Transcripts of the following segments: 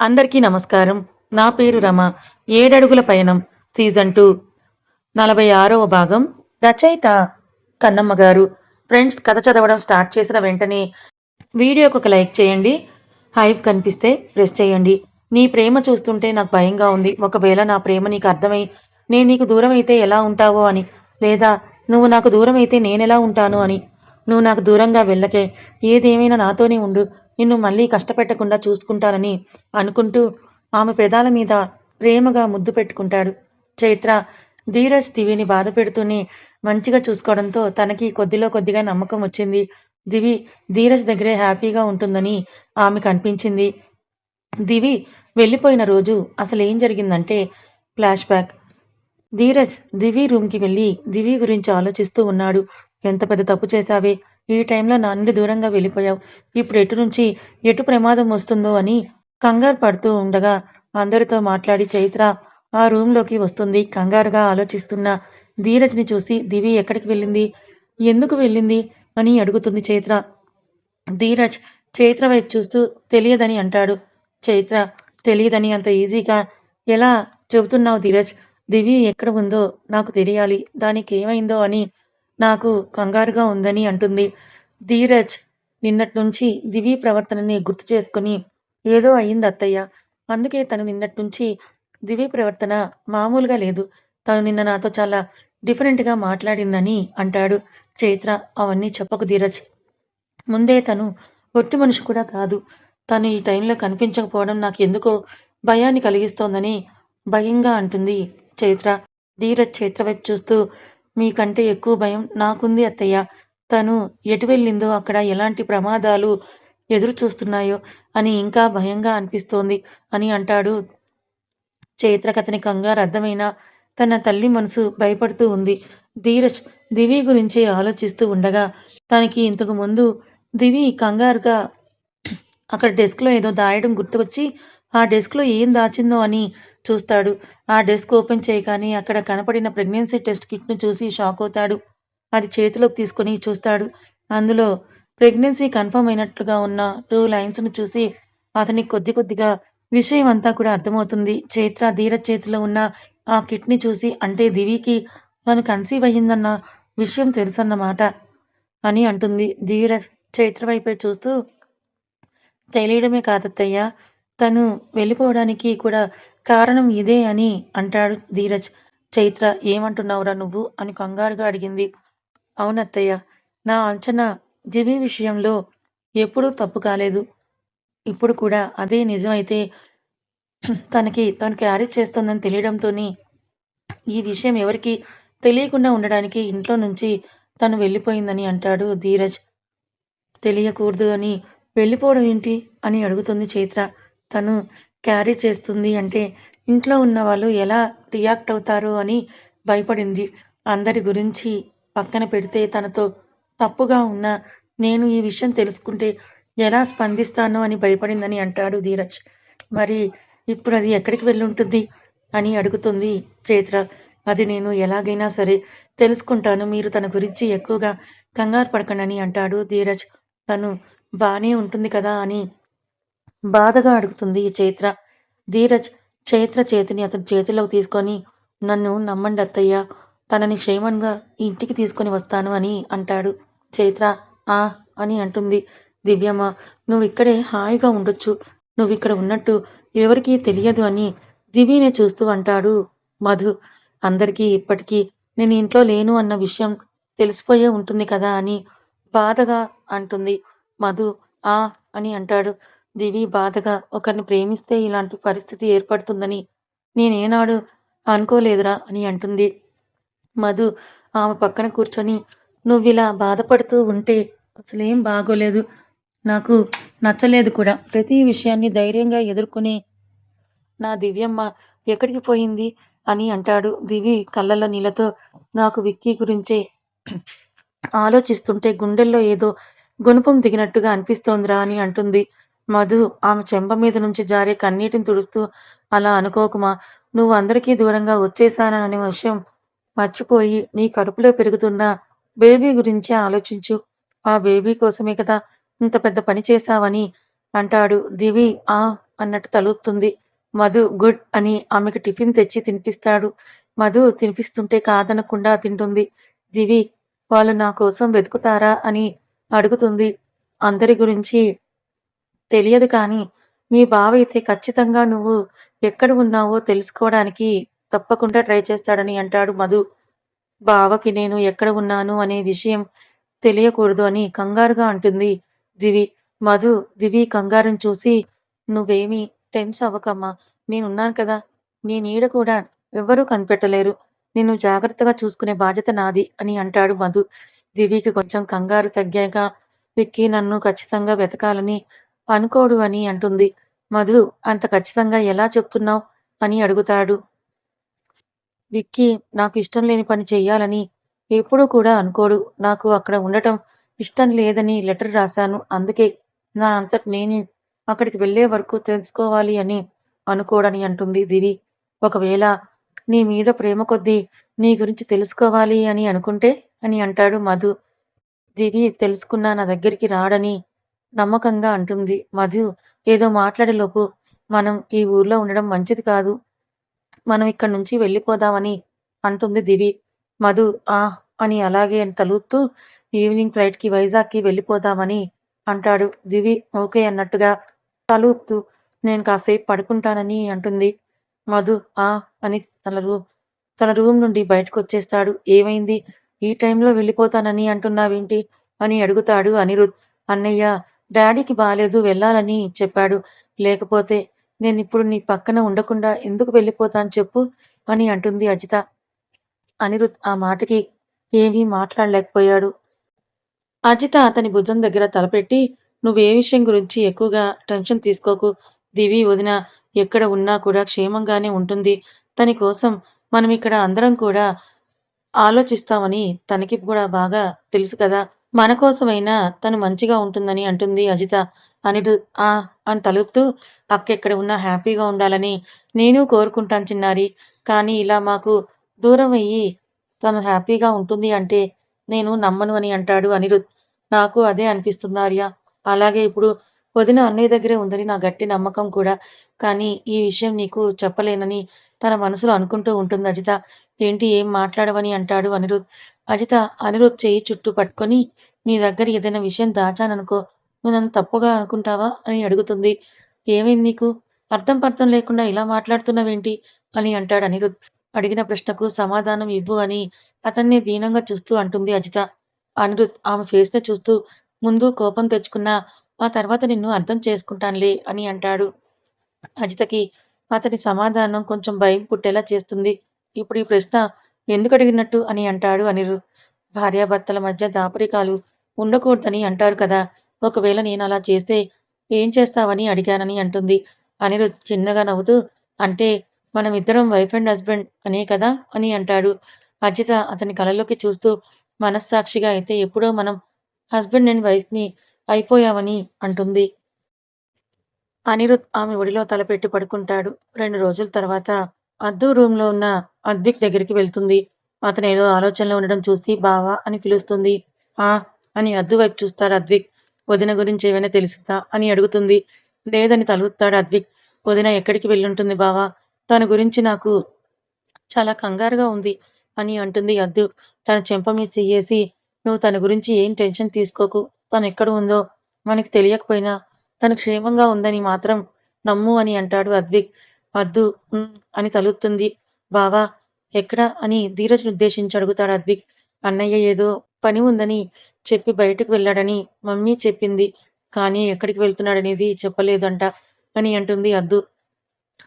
అందరికీ నమస్కారం. నా పేరు రమ. ఏడడుగుల పయనం సీజన్ టూ నలభై ఆరవ భాగం. రచయిత కన్నమ్మ గారు. ఫ్రెండ్స్ కథ చదవడం స్టార్ట్ చేసిన వెంటనే వీడియోకి ఒక లైక్ చేయండి. హైప్ కనిపిస్తే ప్రెస్ చేయండి. నీ ప్రేమ చూస్తుంటే నాకు భయంగా ఉంది. ఒకవేళ నా ప్రేమ నీకు అర్థమై నేను నీకు దూరం అయితే ఎలా ఉంటావో అని లేదా నువ్వు నాకు దూరం అయితే నేనెలా ఉంటాను అని నువ్వు నాకు దూరంగా వెళ్ళకే ఏదేమైనా నాతోనే ఉండు. నిన్ను మళ్ళీ కష్టపెట్టకుండా చూసుకుంటానని అనుకుంటూ ఆమె పెదాల మీద ప్రేమగా ముద్దు పెట్టుకుంటాడు. చైత్ర ధీరజ్ దివిని బాధ పెడుతూనే మంచిగా చూసుకోవడంతో తనకి కొద్దిలో కొద్దిగా నమ్మకం వచ్చింది. దివి ధీరజ్ దగ్గరే హ్యాపీగా ఉంటుందని ఆమెకు అనిపించింది. దివి వెళ్ళిపోయిన రోజు అసలు ఏం జరిగిందంటే ఫ్లాష్ బ్యాక్. ధీరజ్ దివి రూమ్కి వెళ్ళి దివి గురించి ఆలోచిస్తూ ఉన్నాడు. ఎంత పెద్ద తప్పు చేశావే? ఈ టైంలో నా నుండి దూరంగా వెళ్ళిపోయావు. ఇప్పుడు ఎటు నుంచి ఎటు ప్రమాదం వస్తుందో అని కంగారు పడుతూ ఉండగా అందరితో మాట్లాడి చైత్ర ఆ రూమ్లోకి వస్తుంది. కంగారుగా ఆలోచిస్తున్న ధీరజ్ని చూసి దివి ఎక్కడికి వెళ్ళింది? ఎందుకు వెళ్ళింది? అని అడుగుతుంది చైత్ర. ధీరజ్ చైత్ర వైపు చూస్తూ తెలియదని అంటాడు. చైత్ర తెలియదని అంత ఈజీగా ఎలా చెబుతున్నావు ధీరజ్? దివి ఎక్కడ ఉందో నాకు తెలియాలి. దానికి ఏమైందో అని నాకు కంగారుగా ఉందని అంటుంది. ధీరజ్ నిన్నటి నుంచి దివి ప్రవర్తనని గుర్తు చేసుకుని ఏదో అయింది అత్తయ్య. అందుకే తను నిన్నటి నుంచి దివి ప్రవర్తన మామూలుగా లేదు. తను నిన్న నాతో చాలా డిఫరెంట్గా మాట్లాడిందని అంటాడు చైత్ర. అవన్నీ చెప్పకు ధీరజ్. ముందే తను ఒట్టి మనిషి కూడా కాదు. తను ఈ టైంలో కనిపించకపోవడం నాకు ఎందుకో భయాన్ని కలిగిస్తోందని భయంగా అంటుంది చైత్ర. ధీరజ్ చైత్ర వైపు చూస్తూ మీకంటే ఎక్కువ భయం నాకుంది అత్తయ్య. తను ఎటు వెళ్ళిందో అక్కడ ఎలాంటి ప్రమాదాలు ఎదురు చూస్తున్నాయో అని ఇంకా భయంగా అనిపిస్తోంది అని అంటాడు. చైత్రకథని కంగారు అర్థమైన తన తల్లి మనసు భయపడుతూ ఉంది. ధీరజ్ దివి గురించి ఆలోచిస్తూ ఉండగా తనకి ఇంతకు ముందు దివి కంగారుగా అక్కడ డెస్క్లో ఏదో దాయడం గుర్తుకొచ్చి ఆ డెస్క్లో ఏం దాచిందో అని చూస్తాడు. ఆ డెస్క్ ఓపెన్ చేయగానే అక్కడ కనపడిన ప్రెగ్నెన్సీ టెస్ట్ కిట్ను చూసి షాక్ అవుతాడు. అది చేతిలోకి తీసుకొని చూస్తాడు. అందులో ప్రెగ్నెన్సీ కన్ఫర్మ్ అయినట్లుగా ఉన్న టూ లైన్స్ను చూసి అతనికి కొద్ది కొద్దిగా విషయం అంతా కూడా అర్థమవుతుంది. చైత్ర ధీర చేతిలో ఉన్న ఆ కిట్ని చూసి అంటే దివికి తను కన్సీవ్ అయ్యిందన్న విషయం తెలుసన్నమాట అని అంటుంది. ధీర చైత్ర వైపే చూస్తూ తెలియడమే కాదత్తయ్య తను వెళ్ళిపోవడానికి కూడా కారణం ఇదే అని అంటాడు ధీరజ్. చైత్ర ఏమంటున్నావురా నువ్వు? అని కంగారుగా అడిగింది. అవునత్తయ్య నా అంచనా దివి విషయంలో ఎప్పుడూ తప్పు కాలేదు. ఇప్పుడు కూడా అదే నిజమైతే తనకి తను క్యారీ చేస్తుందని తెలియడంతోని ఈ విషయం ఎవరికి తెలియకుండా ఉండడానికి ఇంట్లో నుంచి తను వెళ్ళిపోయిందని అంటాడు ధీరజ్. తెలియకూడదు అని వెళ్ళిపోవడం ఏంటి? అని అడుగుతుంది చైత్ర. తను క్యారీ చేస్తుంది అంటే ఇంట్లో ఉన్న వాళ్ళు ఎలా రియాక్ట్ అవుతారు అని భయపడింది. అందరి గురించి పక్కన పెడితే తనతో తప్పుగా ఉన్న నేను ఈ విషయం తెలుసుకుంటే ఎలా స్పందిస్తానో అని భయపడిందని అంటాడు ధీరజ్. మరి ఇప్పుడు అది ఎక్కడికి వెళ్ళుంటుంది అని అడుగుతుంది చైత్ర. అది నేను ఎలాగైనా సరే తెలుసుకుంటాను మీరు తన గురించి ఎక్కువగా కంగారు పడకండి అంటాడు ధీరజ్. తను బాగానే ఉంటుంది కదా అని బాధగా అడుగుతుంది చైత్ర. ధీరజ్ చైత్ర చేతిని అతని చేతిలోకి తీసుకొని నన్ను నమ్మండి అత్తయ్య తనని క్షేమంగా ఇంటికి తీసుకొని వస్తాను అని అంటాడు. చైత్ర ఆ అని అంటుంది. దివ్యమ్మ నువ్వు ఇక్కడే హాయిగా ఉండొచ్చు. నువ్వు ఇక్కడ ఉన్నట్టు ఎవరికీ తెలియదు అని దివ్యనే చూస్తూ అంటాడు మధు. అందరికీ ఇప్పటికీ నేను ఇంట్లో లేను అన్న విషయం తెలిసిపోయే ఉంటుంది కదా అని బాధగా అంటుంది మధు. ఆ అని అంటాడు. దివి బాధగా ఒకరిని ప్రేమిస్తే ఇలాంటి పరిస్థితి ఏర్పడుతుందని నేనేనాడు అనుకోలేదురా అని అంటుంది. మధు ఆమె పక్కన కూర్చొని నువ్విలా బాధపడుతూ ఉంటే అసలేం బాగోలేదు. నాకు నచ్చలేదు కూడా. ప్రతి విషయాన్ని ధైర్యంగా ఎదుర్కొనే నా దివ్యమ్మ ఎక్కడికి పోయింది అని అంటాడు. దివి కళ్ళల్లో నీళ్ళతో నాకు విక్కీ గురించే ఆలోచిస్తుంటే గుండెల్లో ఏదో గుణపం దిగినట్టుగా అనిపిస్తోందిరా అని అంటుంది. మధు ఆమె చెంప మీద నుంచి జారే కన్నీటిని తుడుస్తూ అలా అనుకోకుమా నువ్వు అందరికీ దూరంగా వచ్చేసాననే విషయం మర్చిపోయి నీ కడుపులో పెరుగుతున్న బేబీ గురించి ఆలోచించు. ఆ బేబీ కోసమే కదా ఇంత పెద్ద పని చేశావని అంటాడు. దివి ఆ అన్నట్టు తలుపుతుంది. మధు గుడ్ అని ఆమెకు టిఫిన్ తెచ్చి తినిపిస్తాడు. మధు తినిపిస్తుంటే కాదనకుండా తింటుంది. దివి వాళ్ళు నా కోసం వెతుకుతారా? అని అడుగుతుంది. అందరి గురించి తెలియదు కానీ మీ బావ అయితే ఖచ్చితంగా నువ్వు ఎక్కడ ఉన్నావో తెలుసుకోవడానికి తప్పకుండా ట్రై చేస్తాడని అంటాడు మధు. బావకి నేను ఎక్కడ ఉన్నాను అనే విషయం తెలియకూడదు అని కంగారుగా అంటుంది దివి. మధు దివి కంగారుని చూసి నువ్వేమీ టెన్స్ అవ్వకమ్మా నేనున్నాను కదా నీ నీడ కూడా ఎవ్వరూ కనిపెట్టలేరు నిన్ను జాగ్రత్తగా చూసుకునే బాధ్యత నాది అని అంటాడు మధు. దివికి కొంచెం కంగారు తగ్గాక విక్కీ నన్ను ఖచ్చితంగా వెతకాలని అనుకోడు అని అంటుంది. మధు అంత ఖచ్చితంగా ఎలా చెప్తున్నావు? అని అడుగుతాడు. విక్కీ నాకు ఇష్టం లేని పని చెయ్యాలని ఎప్పుడూ కూడా అనుకోడు. నాకు అక్కడ ఉండటం ఇష్టం లేదని లెటర్ రాశాను. అందుకే నా అంతట నేను అక్కడికి వెళ్ళే వరకు తెలుసుకోవాలి అని అనుకోడని అంటుంది దివి. ఒకవేళ నీ మీద ప్రేమ కొద్దీ నీ గురించి తెలుసుకోవాలి అని అనుకుంటే? అని అంటాడు మధు. దివి తెలుసుకున్నా నా దగ్గరికి రాడని నమ్మకంగా అంటుంది. మధు ఏదో మాట్లాడేలోపు మనం ఈ ఊర్లో ఉండడం మంచిది కాదు. మనం ఇక్కడి నుంచి వెళ్ళిపోదామని అంటుంది దివి. మధు ఆ అని అలాగే అని తలూపుతూ ఈవినింగ్ ఫ్లైట్కి వైజాగ్కి వెళ్ళిపోదామని అంటాడు. దివి ఓకే అన్నట్టుగా తలుపుతూ నేను కాసేపు పడుకుంటానని అంటుంది. మధు ఆ అని తన రూమ్ తన రూమ్ నుండి బయటకు వచ్చేస్తాడు ఏమైంది? ఈ టైంలో వెళ్ళిపోతానని అంటున్నావేంటి? అని అడుగుతాడు అనిరుద్. అన్నయ్య డాడీకి బాలేదు వెళ్ళాలని చెప్పాడు. లేకపోతే నేను ఇప్పుడు నీ పక్కన ఉండకుండా ఎందుకు వెళ్ళిపోతాను చెప్పు అని అంటుంది అజిత. అనిరుద్ ఆ మాటకి ఏమీ మాట్లాడలేకపోయాడు. అజిత అతని భుజం దగ్గర తలపెట్టి నువ్వే విషయం గురించి ఎక్కువగా టెన్షన్ తీసుకోకు. దివి వదిన ఎక్కడ ఉన్నా కూడా క్షేమంగానే ఉంటుంది. తని కోసం మనం ఇక్కడ అందరం కూడా ఆలోచిస్తామని తనకి కూడా బాగా తెలుసు కదా. మన కోసమైనా తను మంచిగా ఉంటుందని అంటుంది అజిత. అనిటు ఆ అని తలుపుతూ అక్కెక్కడ ఉన్నా హ్యాపీగా ఉండాలని నేను కోరుకుంటాను చిన్నారి. కానీ ఇలా మాకు దూరం అయ్యి తను హ్యాపీగా ఉంటుంది అంటే నేను నమ్మను అని అంటాడు అనిరుద్. నాకు అదే అనిపిస్తుంది ఆర్య. అలాగే ఇప్పుడు వదిన అన్నయ్య దగ్గరే ఉందని నా గట్టి నమ్మకం కూడా. కానీ ఈ విషయం నీకు చెప్పలేనని తన మనసులో అనుకుంటూ ఉంటుంది అజిత. ఏంటి ఏం మాట్లాడవని అంటాడు అనిరుద్. అజిత అనిరుద్ చేయి చుట్టూ పట్టుకొని నీ దగ్గర ఏదైనా విషయం దాచాననుకో నువ్వు నన్ను తప్పుగా అనుకుంటావా? అని అడుగుతుంది. ఏమైంది నీకు? అర్థం పర్థం లేకుండా ఇలా మాట్లాడుతున్నావేంటి? అని అంటాడు అనిరుద్. అడిగిన ప్రశ్నకు సమాధానం ఇవ్వు అని అతన్ని దీనంగా చూస్తూ అంటుంది అజిత. అనిరుద్ ఆమె ఫేస్ని చూస్తూ ముందు కోపం తెచ్చుకున్నా ఆ తర్వాత నిన్ను అర్థం చేసుకుంటానులే అని అంటాడు. అజితకి అతని సమాధానం కొంచెం భయం పుట్టేలా చేస్తుంది. ఇప్పుడు ఈ ప్రశ్న ఎందుకు అడిగినట్టు అని అంటాడు అనిరు భార్యాభర్తల మధ్య దాపరికాలు ఉండకూడదని అంటారు కదా. ఒకవేళ నేను అలా చేస్తే ఏం చేస్తావని అడిగానని అంటుంది. అనిరుద్ చిన్నగా నవ్వుతూ అంటే మనం ఇద్దరం వైఫ్ అండ్ హస్బెండ్ అనే కదా అని అంటాడు. అజిత అతని కళలోకి చూస్తూ మనస్సాక్షిగా అయితే ఎప్పుడో మనం హస్బెండ్ అండ్ వైఫ్ని అయిపోయామని అంటుంది. అనిరుద్ ఆమె ఒడిలో తలపెట్టి పడుకుంటాడు. రెండు రోజుల తర్వాత అద్దు రూమ్లో ఉన్న అద్విక్ దగ్గరికి వెళ్తుంది. అతను ఏదో ఆలోచనలో ఉండడం చూసి బావా అని పిలుస్తుంది. ఆ అని అద్దు వైపు చూస్తాడు అద్విక్. వదిన గురించి ఏమైనా తెలుసుదా అని అడుగుతుంది. లేదని తలుపుతాడు అద్విక్. వదిన ఎక్కడికి వెళ్ళుంటుంది బావా? తన గురించి నాకు చాలా కంగారుగా ఉంది అని అంటుంది అద్దు. తన చెంప మీద చెయ్యేసి నువ్వు తన గురించి ఏం టెన్షన్ తీసుకోకు. తను ఎక్కడ ఉందో మనకి తెలియకపోయినా తను క్షేమంగా ఉందని మాత్రం నమ్ము అని అంటాడు అద్విక్. వద్దు అని తలుపుతుంది. బావా ఎక్కడ అని ధీరజ్ని ఉద్దేశించి అడుగుతాడు అద్విక్. అన్నయ్య ఏదో పని ఉందని చెప్పి బయటకు వెళ్ళాడని మమ్మీ చెప్పింది. కానీ ఎక్కడికి వెళ్తున్నాడనేది చెప్పలేదంట అని అంటుంది అద్దు.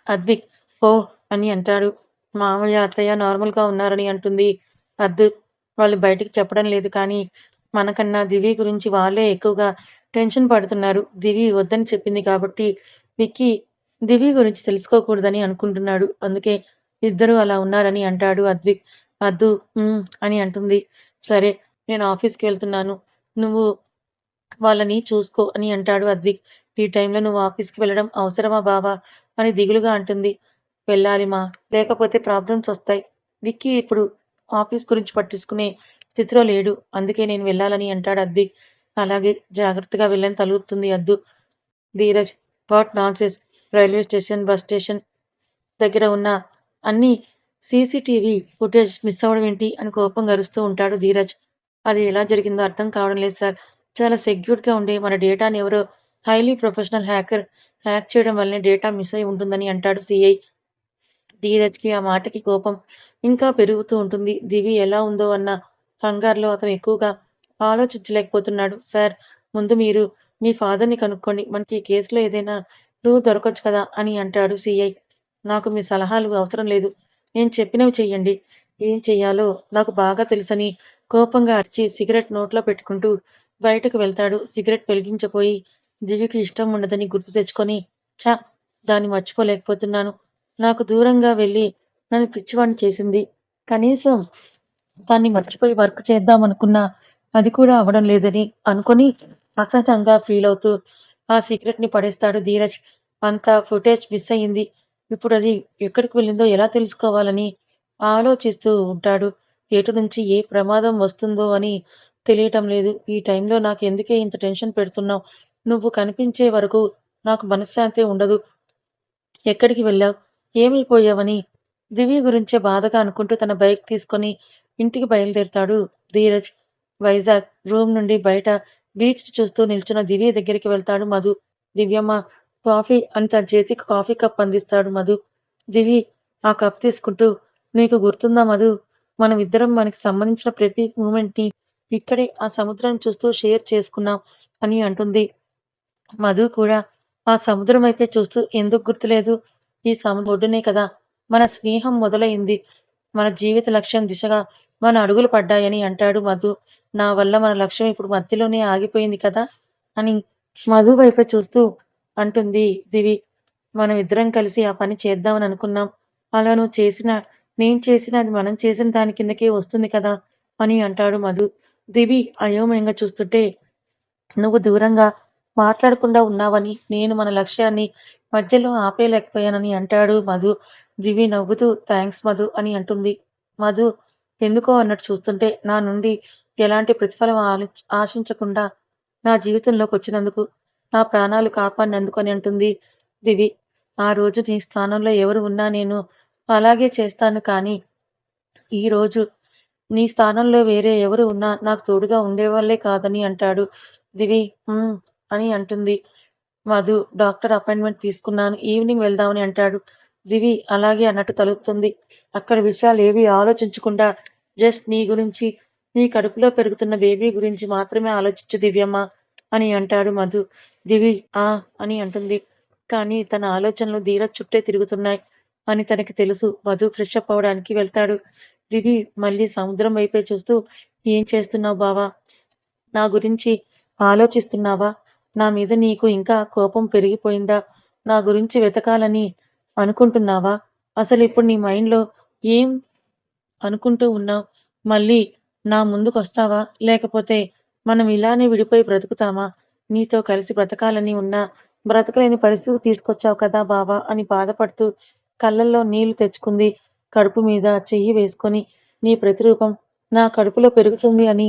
అద్విక్ ఓ అని అంటాడు. మామయ్య అత్తయ్య నార్మల్గా ఉన్నారని అంటుంది అద్దు. వాళ్ళు బయటికి చెప్పడం లేదు కానీ మనకన్నా దివి గురించి వాళ్ళే ఎక్కువగా టెన్షన్ పడుతున్నారు. దివి వద్దని చెప్పింది కాబట్టి విక్కీ దివి గురించి తెలుసుకోకూడదని అనుకుంటున్నాడు. అందుకే ఇద్దరు అలా ఉన్నారని అంటాడు అద్విక్. అద్దు అని అంటుంది. సరే నేను ఆఫీస్కి వెళ్తున్నాను. నువ్వు వాళ్ళని చూసుకో అని అంటాడు అద్విక్. ఈ టైంలో నువ్వు ఆఫీస్కి వెళ్ళడం అవసరమా బావా? అని దిగులుగా అంటుంది. వెళ్ళాలి మా. లేకపోతే ప్రాబ్లమ్స్ వస్తాయి. విక్కీ ఇప్పుడు ఆఫీస్ గురించి పట్టించుకునే స్థితిలో లేడు. అందుకే నేను వెళ్ళాలని అంటాడు అద్విక్. అలాగే జాగ్రత్తగా వెళ్ళని తలుపుతుంది అద్దు. Dheeraj what nonsense? Railway station bus station దగ్గర ఉన్న అన్ని సీసీటీవీ ఫుటేజ్ మిస్ అవ్వడం ఏంటి అని కోపం గరుస్తూ ఉంటాడు ధీరజ్. అది ఎలా జరిగిందో అర్థం కావడం లేదు సార్. చాలా సెక్యూర్డ్గా ఉండే మన డేటాని ఎవరో హైలీ ప్రొఫెషనల్ హ్యాకర్ హ్యాక్ చేయడం వల్లనే డేటా మిస్ అయి ఉంటుందని అంటాడు సిఐ. ధీరజ్కి ఆ మాటకి కోపం ఇంకా పెరుగుతూ ఉంటుంది. దివి ఎలా ఉందో అన్న కంగారులో అతను ఎక్కువగా ఆలోచించలేకపోతున్నాడు. సార్ ముందు మీరు మీ ఫాదర్ని కనుక్కోండి. మనకి ఈ కేసులో ఏదైనా నువ్వు దొరకొచ్చు కదా అని అంటాడు సిఐ. నాకు మీ సలహాలు అవసరం లేదు. నేను చెప్పినవి చెయ్యండి. ఏం చెయ్యాలో నాకు బాగా తెలుసని కోపంగా అరిచి సిగరెట్ నోట్లో పెట్టుకుంటూ బయటకు వెళ్తాడు. సిగరెట్ వెలిగించపోయి దివికి ఇష్టం ఉండదని గుర్తు తెచ్చుకొని చా దాన్ని మర్చిపోలేకపోతున్నాను. నాకు దూరంగా వెళ్ళి నన్ను పిచ్చివాణ్ణి చేసింది. కనీసం దాన్ని మర్చిపోయి వర్క్ చేద్దామనుకున్నా అది కూడా అవ్వడం లేదని అనుకొని అసహనంగా ఫీల్ అవుతూ ఆ సీక్రెట్ని పడేస్తాడు ధీరజ్. అంత ఫుటేజ్ మిస్ అయ్యింది ఇప్పుడు అది ఎక్కడికి వెళ్ళిందో ఎలా తెలుసుకోవాలని ఆలోచిస్తూ ఉంటాడు. ఎటు నుంచి ఏ ప్రమాదం వస్తుందో అని తెలియటం లేదు. ఈ టైంలో నాకు ఎందుకే ఇంత టెన్షన్ పెడుతున్నావు? నువ్వు కనిపించే వరకు నాకు మనశ్శాంతి ఉండదు. ఎక్కడికి వెళ్ళావు? ఏమైపోయావని దివి గురించే బాధగా అనుకుంటూ తన బైక్ తీసుకొని ఇంటికి బయలుదేరుతాడు ధీరజ్. వైజాగ్ రూమ్ నుండి బయట బీచ్ చూస్తూ నిల్చున్న దివ్య దగ్గరికి వెళ్తాడు మధు. దివ్యమ్మ కాఫీ అని తన చేతికి కాఫీ కప్ అందిస్తాడు మధు. దివి ఆ కప్ తీసుకుంటూ నీకు గుర్తుందా మధు? మనం ఇద్దరం మనకి సంబంధించిన ప్రతి మూమెంట్ని ఇక్కడే ఆ సముద్రం చూస్తూ షేర్ చేసుకున్నాం అని అంటుంది. మధు కూడా ఆ సముద్రం వైపే చూస్తూ ఎందుకు గుర్తులేదు? ఈ సముద్ర ఒడ్డునే కదా. మన స్నేహం మొదలైంది. మన జీవిత లక్ష్యం దిశగా మన అడుగులు పడ్డాయని అంటాడు మధు. నా వల్ల మన లక్ష్యం ఇప్పుడు మధ్యలోనే ఆగిపోయింది కదా? అని మధు వైపే చూస్తూ అంటుంది దివి. మనం ఇద్దరం కలిసి ఆ పని చేద్దామని అనుకున్నాం. అలా నువ్వు చేసిన నేను చేసిన అది మనం చేసిన దాని కిందకే వస్తుంది కదా? అని అంటాడు మధు. దివి అయోమయంగా చూస్తుంటే నువ్వు దూరంగా మాట్లాడకుండా ఉన్నావని నేను మన లక్ష్యాన్ని మధ్యలో ఆపేయలేకపోయానని అంటాడు మధు. దివి నవ్వుతూ థ్యాంక్స్ మధు అని అంటుంది. మధు ఎందుకో అన్నట్టు చూస్తుంటే నా నుండి ఎలాంటి ప్రతిఫలం ఆశించకుండా నా జీవితంలోకి వచ్చినందుకు నా ప్రాణాలు కాపాడినందుకు అని అంటుంది దివి. ఆ రోజు నీ స్థానంలో ఎవరు ఉన్నా నేను అలాగే చేస్తాను కానీ ఈ రోజు నీ స్థానంలో వేరే ఎవరు ఉన్నా నాకు తోడుగా ఉండేవాళ్ళే కాదని అంటాడు దివి. అని అంటుంది. మధు డాక్టర్ అపాయింట్మెంట్ తీసుకున్నాను ఈవినింగ్ వెళ్దామని అంటాడు దివి. అలాగే అన్నట్టు తలుపుతుంది. అక్కడ విషయాలు ఏవి ఆలోచించకుండా జస్ట్ నీ గురించి నీ కడుపులో పెరుగుతున్న బేబీ గురించి మాత్రమే ఆలోచించు దివ్యమ్మ అని అంటాడు మధు. దివి ఆ అని అంటుంది. కానీ తన ఆలోచనలు ధీరజ్ చుట్టే తిరుగుతున్నాయి అని తనకి తెలుసు. మధు ఫ్రెష్ అప్ అవడానికి వెళ్తాడు. దివి మళ్ళీ సముద్రం వైపే చూస్తూ ఏం చేస్తున్నావు బావా? నా గురించి ఆలోచిస్తున్నావా? నా మీద నీకు ఇంకా కోపం పెరిగిపోయిందా? నా గురించి వెతకాలని అనుకుంటున్నావా? అసలు ఇప్పుడు నీ మైండ్లో ఏం అనుకుంటూ ఉన్నావు. మళ్ళీ నా ముందుకు వస్తావా లేకపోతే మనం ఇలానే విడిపోయి బ్రతుకుతామా? నీతో కలిసి బ్రతకాలని ఉన్నా బ్రతకలేని పరిస్థితి తీసుకొచ్చావు కదా బావా అని బాధపడుతూ కళ్ళల్లో నీళ్ళు తెచ్చుకుంది కడుపు మీద చెయ్యి వేసుకొని. నీ ప్రతిరూపం నా కడుపులో పెరుగుతుంది అని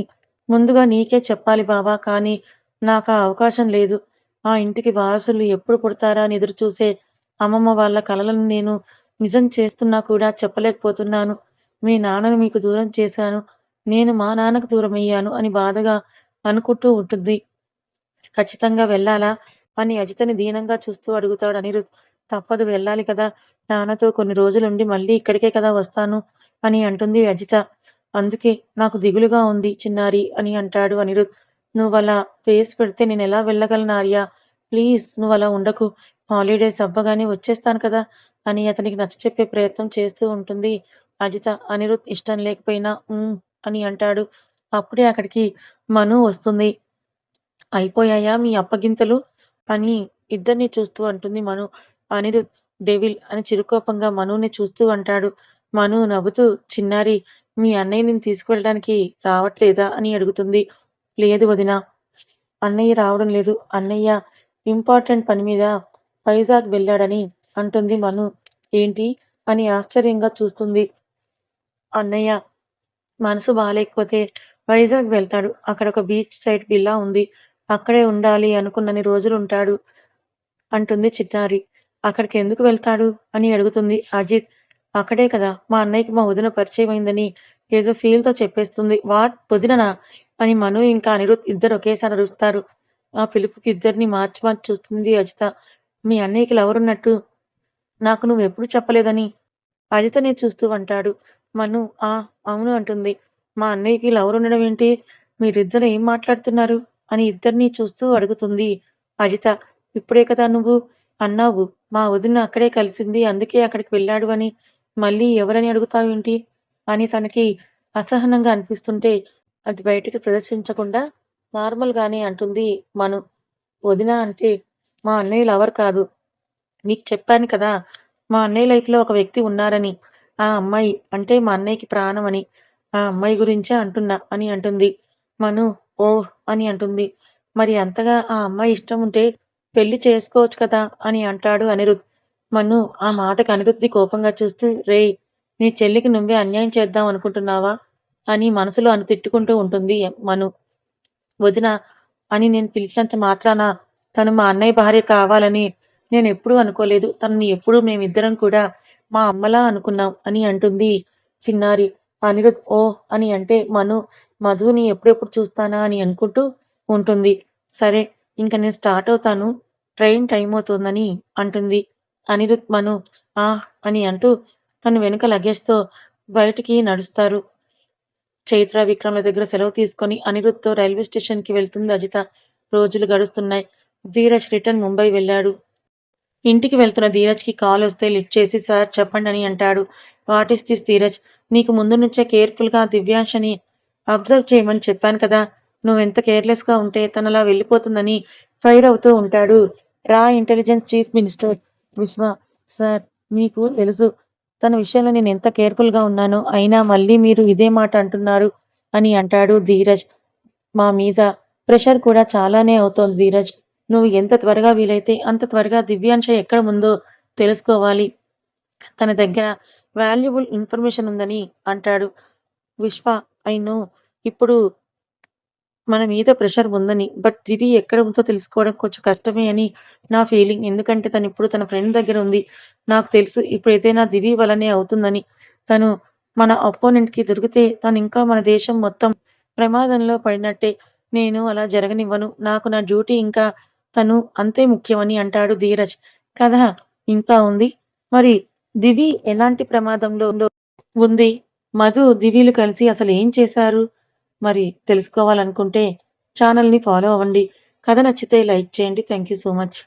ముందుగా నీకే చెప్పాలి బావా కానీ నాకు ఆ అవకాశం లేదు. ఆ ఇంటికి వారసులు ఎప్పుడు పుడతారా అని ఎదురు చూసే అమ్మమ్మ వాళ్ళ కలలను నేను నిజం చేస్తున్నా కూడా చెప్పలేకపోతున్నాను. మీ నాన్నను మీకు దూరం చేశాను. నేను మా నాన్నకు దూరం అయ్యాను అని బాధగా అనుకుంటూ ఉంటుంది. ఖచ్చితంగా వెళ్ళాలా? అని అజితని దీనంగా చూస్తూ అడుగుతాడు అనిరుద్. తప్పదు వెళ్ళాలి కదా. నాన్నతో కొన్ని రోజులుండి మళ్ళీ ఇక్కడికే కదా వస్తాను అని అంటుంది అజిత. అందుకే నాకు దిగులుగా ఉంది చిన్నారి అని అంటాడు అనిరుద్. నువ్వు అలా ఫేస్ పెడితే నేను ఎలా వెళ్ళగలను ఆర్య? ప్లీజ్ నువ్వు అలా ఉండకు. హాలిడేస్ అవ్వగానే వచ్చేస్తాను కదా అని అతనికి నచ్చ చెప్పే ప్రయత్నం చేస్తూ ఉంటుంది. అజిత అనిరుద్ ఇష్టం లేకపోయినా "ఉమ్" అని అంటాడు. అప్పుడే అక్కడికి మను వస్తుంది. అయిపోయాయా మీ అప్పగింతలు? అని ఇద్దరిని చూస్తూ అంటుంది మను. అనిరుద్ డెవిల్ అని చిరుకోపంగా మనుని చూస్తూ అంటాడు. మను నవ్వుతూ చిన్నారి మీ అన్నయ్య నేను తీసుకువెళ్ళడానికి రావట్లేదా అని అడుగుతుంది. లేదు వదిన. అన్నయ్య రావడం లేదు. అన్నయ్య ఇంపార్టెంట్ పని మీద వైజాగ్ వెళ్ళాడని అంటుంది మను. ఏంటి? అని ఆశ్చర్యంగా చూస్తుంది. అన్నయ్య మనసు బాగాలేకపోతే వైజాగ్ వెళ్తాడు. అక్కడ ఒక బీచ్ సైడ్ విల్లా ఉంది. అక్కడే ఉండాలి అనుకున్నన్ని రోజులు ఉంటాడు అంటుంది చిన్నారి. అక్కడికి ఎందుకు వెళ్తాడు అని అడుగుతుంది అజిత్. అక్కడే కదా మా అన్నయ్యకి మా వదిన పరిచయం అయిందని ఏదో ఫీల్తో చెప్పేస్తుంది. వాట్? వదిననా? అని మను ఇంకా అనిరుద్ ఇద్దరు ఒకేసారి అరుస్తారు. ఆ పిలుపుకి ఇద్దరిని మార్చి మార్చి చూస్తుంది అజిత. మీ అన్నయ్యకి ఎవరున్నట్టు నాకు నువ్వు ఎప్పుడు చెప్పలేదని అజితనే చూస్తూ అంటాడు. మను. ఆ అవును అంటుంది. మా అన్నయ్యకి లవర్ ఉండడం ఏంటి? మీరిద్దరు ఏం మాట్లాడుతున్నారు? అని ఇద్దరిని చూస్తూ అడుగుతుంది అజిత. ఇప్పుడే కదా నువ్వు? అన్నావు. మా వదిన అక్కడే కలిసింది అందుకే అక్కడికి వెళ్ళాడు అని. మళ్ళీ ఎవరని అడుగుతావేంటి? అని తనకి అసహనంగా అనిపిస్తుంటే అది బయటికి ప్రదర్శించకుండా నార్మల్ గానే అంటుంది మను. వదిన అంటే మా అన్నయ్య లవర్ కాదు. నీకు చెప్పాను కదా మా అన్నయ్య లైఫ్లో ఒక వ్యక్తి ఉన్నారని. ఆ అమ్మాయి అంటే మా అన్నయ్యకి ప్రాణం అని ఆ అమ్మాయి గురించే అంటున్నా అని అంటుంది. మను ఓహ్ అని అంటుంది. మరి అంతగా ఆ అమ్మాయి ఇష్టం ఉంటే పెళ్ళి చేసుకోవచ్చు కదా అని అంటాడు అనిరుద్. మను ఆ మాటకు అనిరుద్ది కోపంగా చూస్తూ రేయ్ నీ చెల్లికి నువ్వే అన్యాయం చేద్దాం అనుకుంటున్నావా అని మనసులో అను తిట్టుకుంటూ ఉంటుంది మను. వదిన అని నేను పిలిచినంత మాత్రాన తను మా అన్నయ్య భార్య కావాలని నేను ఎప్పుడూ అనుకోలేదు. తనని ఎప్పుడూ మేమిద్దరం కూడా మా అమ్మలా అనుకున్నాం అని అంటుంది. చిన్నారి అనిరుద్ ఓ అని అంటే మను మధుని ఎప్పుడెప్పుడు చూస్తానా అని అనుకుంటూ ఉంటుంది. సరే ఇంక నేను స్టార్ట్ అవుతాను. ట్రైన్ టైం అవుతుందని అంటుంది. అనిరుద్ మను ఆ అని అంటూ తను వెనుక లగేజ్తో బయటికి నడుస్తారు. చైత్ర విక్రమ్ల దగ్గర సెలవు తీసుకొని అనిరుద్ధ్తో రైల్వే స్టేషన్కి వెళ్తుంది అజిత. రోజులు గడుస్తున్నాయి. ధీరజ్ రిటర్న్ ముంబై వెళ్ళాడు. ఇంటికి వెళ్తున్న ధీరజ్కి కాల్ వస్తే లిఫ్ట్ చేసి సార్ చెప్పండి అని అంటాడు. వాట్ ఇస్ దిస్ ధీరజ్ నీకు ముందు నుంచే కేర్ఫుల్గా దివ్యాంశని అబ్జర్వ్ చేయమని చెప్పాను కదా. నువ్వెంత కేర్లెస్గా ఉంటే తనలా వెళ్ళిపోతుందని ఫైర్ అవుతూ ఉంటాడు. రా intelligence chief minister Vishwa. Sir మీకు తెలుసు తన విషయంలో నేను ఎంత కేర్ఫుల్గా ఉన్నానో అయినా మళ్ళీ మీరు ఇదే మాట అంటున్నారు అని అంటాడు ధీరజ్. మా మీద ప్రెషర్ కూడా చాలానే అవుతోంది ధీరజ్. నువ్వు ఎంత త్వరగా వీలైతే అంత త్వరగా దివ్యాంశ ఎక్కడ ఉందో తెలుసుకోవాలి. తన దగ్గర వాల్యుబుల్ ఇన్ఫర్మేషన్ ఉందని అంటాడు. విశ్వ ఐ నో ఇప్పుడు మన మీద ప్రెషర్ ఉందని బట్ దివి ఎక్కడ ఉందో తెలుసుకోవడం కొంచెం కష్టమే అని నా ఫీలింగ్. ఎందుకంటే తను ఇప్పుడు తన ఫ్రెండ్ దగ్గర ఉంది. నాకు తెలుసు ఇప్పుడు ఏదైనా దివి వలనే అవుతుందని. తను మన అపోనెంట్కి కి దొరికితే తను ఇంకా మన దేశం మొత్తం ప్రమాదంలో పడినట్టే. నేను అలా జరగనివ్వను. నాకు నా డ్యూటీ ఇంకా తను అంతే ముఖ్యమని అంటాడు ధీరజ్. కథ ఇంకా ఉంది. మరి దివి ఎలాంటి ప్రమాదంలో ఉంది మధు దివిలు కలిసి అసలు ఏం చేశారు? మరి తెలుసుకోవాలనుకుంటే ఛానల్ని ఫాలో అవ్వండి. కథ నచ్చితే లైక్ చేయండి. Thank you so much.